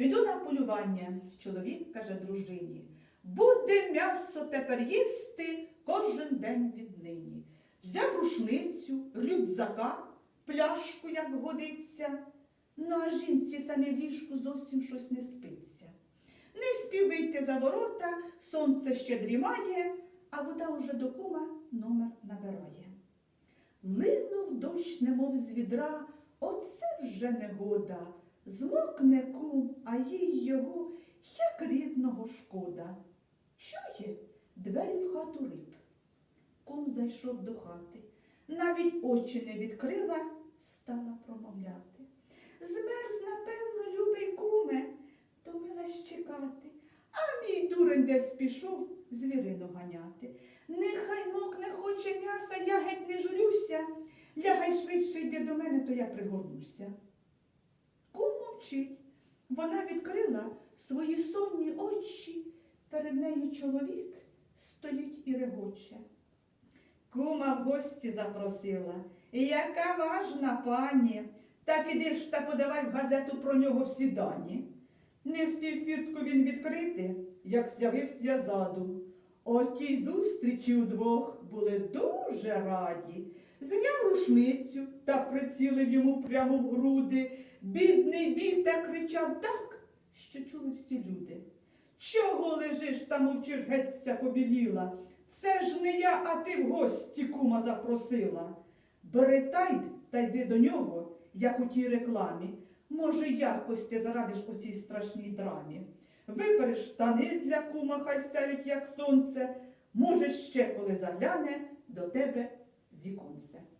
Піду на полювання, чоловік каже дружині. Буде м'ясо тепер їсти кожен день віднині. Взяв рушницю, рюкзака, пляшку, як годиться. Ну, а жінці самі в ліжку зовсім щось не спиться. Не спів вийти за ворота, сонце ще дрімає, а вода уже до кума номер набирає. Линув дощ, немов з відра, оце вже негода. Змокне кум, а їй його, як рідного шкода. Чує, двері в хату риб. Кум зайшов до хати, навіть очі не відкрила, стала промовляти. Змерз, напевно, любий куме, томилась чекати. А мій дурень десь пішов звірину ганяти. Нехай мокне хоче м'яса, я геть не журюся. Лягай швидше йди до мене, то я пригорнуся. Мовчить. Вона відкрила свої сонні очі. Перед нею чоловік стоїть і регоче. Кума в гості запросила. Яка важна пані. Так іди ж та подавай в газету про нього всі дані. Не встиг фіртку він відкрити, як з'явився заду. О тій зустрічі удвох були дуже раді. Зняв рушницю та прицілив йому прямо в груди. Бідний біг та кричав так, що чули всі люди. Чого лежиш та мовчиш геться побіліла? Це ж не я, а ти в гості кума запросила. Бери тайд та йди до нього, як у тій рекламі. Може, якось ти зарадиш у цій страшній драмі. Випереш штани для кума, хай сяють, як сонце. Може, ще коли загляне до тебе de Vicúndia.